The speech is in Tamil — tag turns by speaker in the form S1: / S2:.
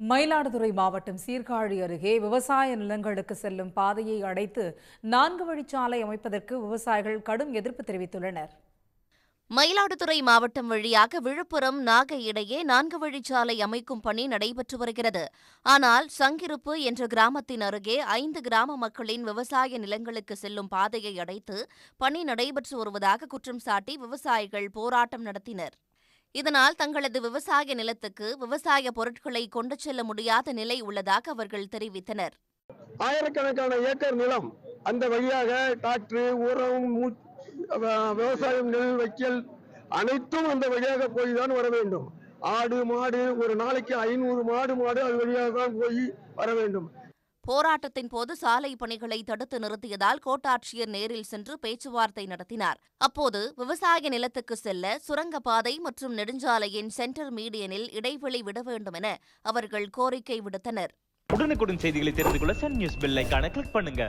S1: மயிலாடுதுறை மாவட்டம் சீர்காழி அருகே விவசாய நிலங்களுக்கு செல்லும் பாதையை அடைத்து நான்கு வழிச்சாலை அமைப்பதற்கு விவசாயிகள் கடும் எதிர்ப்பு தெரிவித்துள்ளனர்.
S2: மயிலாடுதுறை மாவட்டம் வழியாக விழுப்புரம் நாகை இடையே நான்கு வழிச்சாலை அமைக்கும் பணி நடைபெற்று வருகிறது. ஆனால் சங்கிருப்பு என்ற கிராமத்தின் அருகே ஐந்து கிராம மக்களின் விவசாய நிலங்களுக்கு செல்லும் பாதையை அடைத்து பணி நடைபெற்று வருவதாக குற்றம் சாட்டி விவசாயிகள் போராட்டம் நடத்தினர். இதனால் தங்களது விவசாய நிலத்துக்கு விவசாய பொருட்களை கொண்டு செல்ல முடியாத நிலை உள்ளதாக அவர்கள் தெரிவித்தனர்.
S3: ஆயிரக்கணக்கான ஏக்கர் நிலம் அந்த வழியாக டிராக்டர் உரம் விவசாயம் நெல் வைக்கல் அனைத்தும் அந்த வழியாக போய் தான் வர வேண்டும். ஆடு மாடு ஒரு நாளைக்கு ஐநூறு மாடு மாடு அது வழியாக தான் போய் வர வேண்டும்.
S2: போராட்டத்தின் போது சாலை பணிகளை தடுத்து நிறுத்தியதால் கோட்டாட்சியர் நேரில் சென்று பேச்சுவார்த்தை நடத்தினார். அப்போது விவசாய நிலத்துக்கு செல்ல சுரங்கப்பாதை மற்றும் நெடுஞ்சாலையின் சென்டர் மீடியனில் இடைவெளி விட வேண்டும் என அவர்கள் கோரிக்கை விடுத்தனர்.
S4: உடனுக்குடன் செய்திகளை தெரிந்து கொள்ள சன் நியூஸ் பெல் கிளிக் பண்ணுங்க.